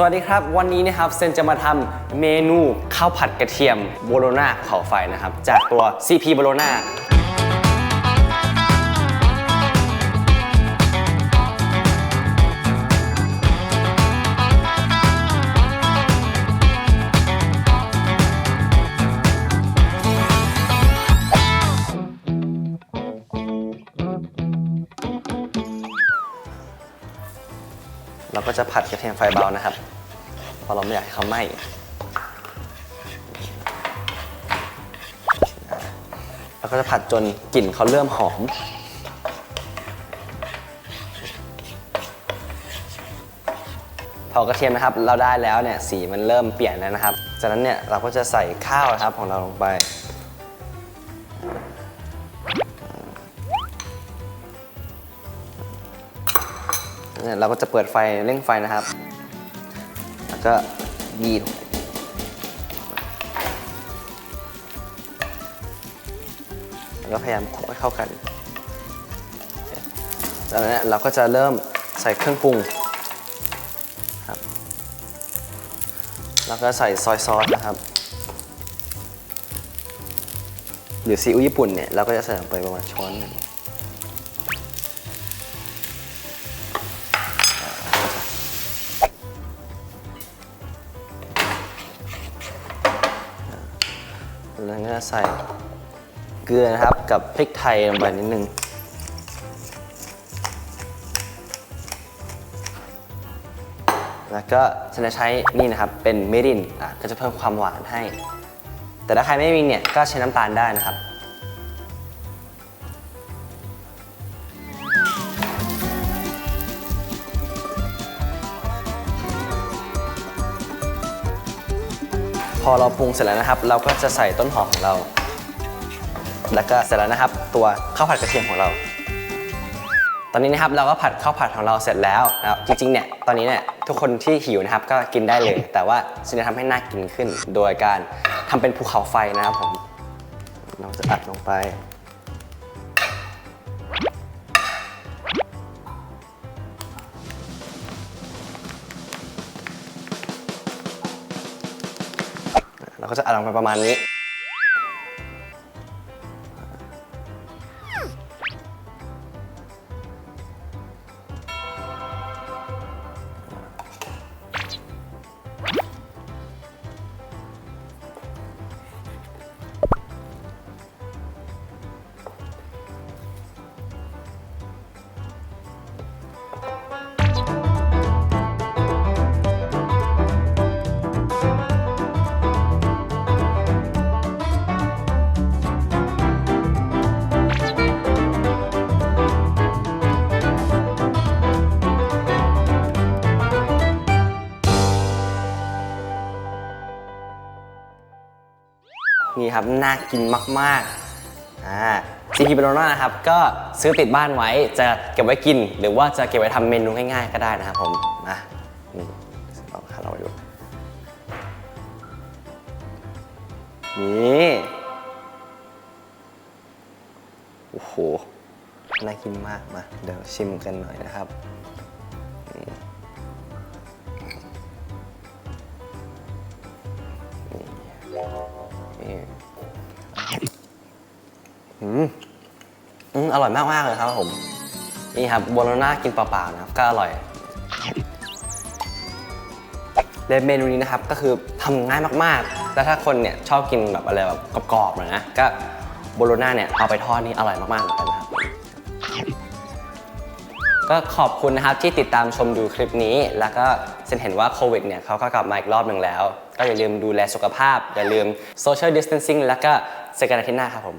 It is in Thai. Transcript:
สวัสดีครับ วันนี้นะครับเซนจะมาทำเมนูข้าวผัดกระเทียมโบโลนาภูเขาไฟนะครับ จากตัว CP โบโลนา เราก็จะผัดกระเทียมไฟเบานะครับ เพราะเราไม่อยากให้เขาไหม้เราก็จะผัดจนกลิ่นเขาเริ่มหอม พอกระเทียมนะครับเราได้แล้วเนี่ยสีมันเริ่มเปลี่ยนแล้วนะครับ จากนั้นเนี่ยเราก็จะใส่ข้าวนะครับของเราลงไป เนี่ยเราก็จะเปิดไฟเร่งไฟนะครับ แล้วก็ยีดแล้วก็พยายามคลุกให้เข้ากันจากนั้นเนยเราก็จะเริ่มใส่เครื่องปรุงครับแล้วก็ใส่ซอยซอสนะครับ หรือซีอิ๊วญี่ปุ่นเนี่ยเราก็จะใส่ลงไปประมาณช้อนหนึ่ง แล้จะใส่เกลือนะครับกับพริกไทยลงไปนิดนึงแล้วก็ฉันจะใช้นี่นะครับเป็นเมดินอะก็จะเพิ่มความหวานให้ แต่ถ้าใครไม่มีเนี่ยก็ใช้น้ำตาลได้นะครับ พอเราปรุงเสร็จแล้วนะครับ เราก็จะใส่ต้นหอมของเรา แล้วก็เสร็จแล้วนะครับ ตัวข้าวผัดกระเทียมของเรา ตอนนี้นะครับเราก็ผัดข้าวผัดของเราเสร็จแล้วนะครับจริงๆเนี่ยตอนนี้เนี่ยทุกคนที่หิวนะครับก็กินได้เลย แต่ว่าฉันจะทำให้น่ากินขึ้น โดยการทำเป็นภูเขาไฟนะครับผมเราจะอัดลงไป ก็จะอัดลงไปประมาณนี้ นี่ครับน่ากินมากๆอ่า CP b a n a n a นะครับก็ซื้อติดบ้านไว้จะเก็บไว้กิน หรือว่าจะเก็บไว้ทำเมนูง่ายๆก็ได้นะครับผมมานี่เราหาเราดูนี่โอ้โหน่ากินมากมาเดี๋ยวชิมกันหน่อยนะครับนี่ นี่อืมอืมอร่อยมากมากเลยครับผม นี่ครับโบโลน่ากินเปล่าๆนะครับก็อร่อยและเมนูนี้นะครับก็คือทำง่ายมากๆ แล้วถ้าคนเนี่ยชอบกินแบบอะไรแบบกรอบๆหน่อยนะก็โบโลน่าเนี่ยเอาไปทอดนี่อร่อยมากๆเหมือนกันนะครับก็ขอบคุณนะครับที่ติดตามชมดูคลิปนี้ แล้วก็เซนเห็นว่าโควิดเนี่ยเขาก็กลับมาอีกรอบหนึ่งแล้ว ก็อย่าลืมดูแลสุขภาพ อย่าลืม social distancing แล้วก็เจอกันอาทิตย์หน้าครับผม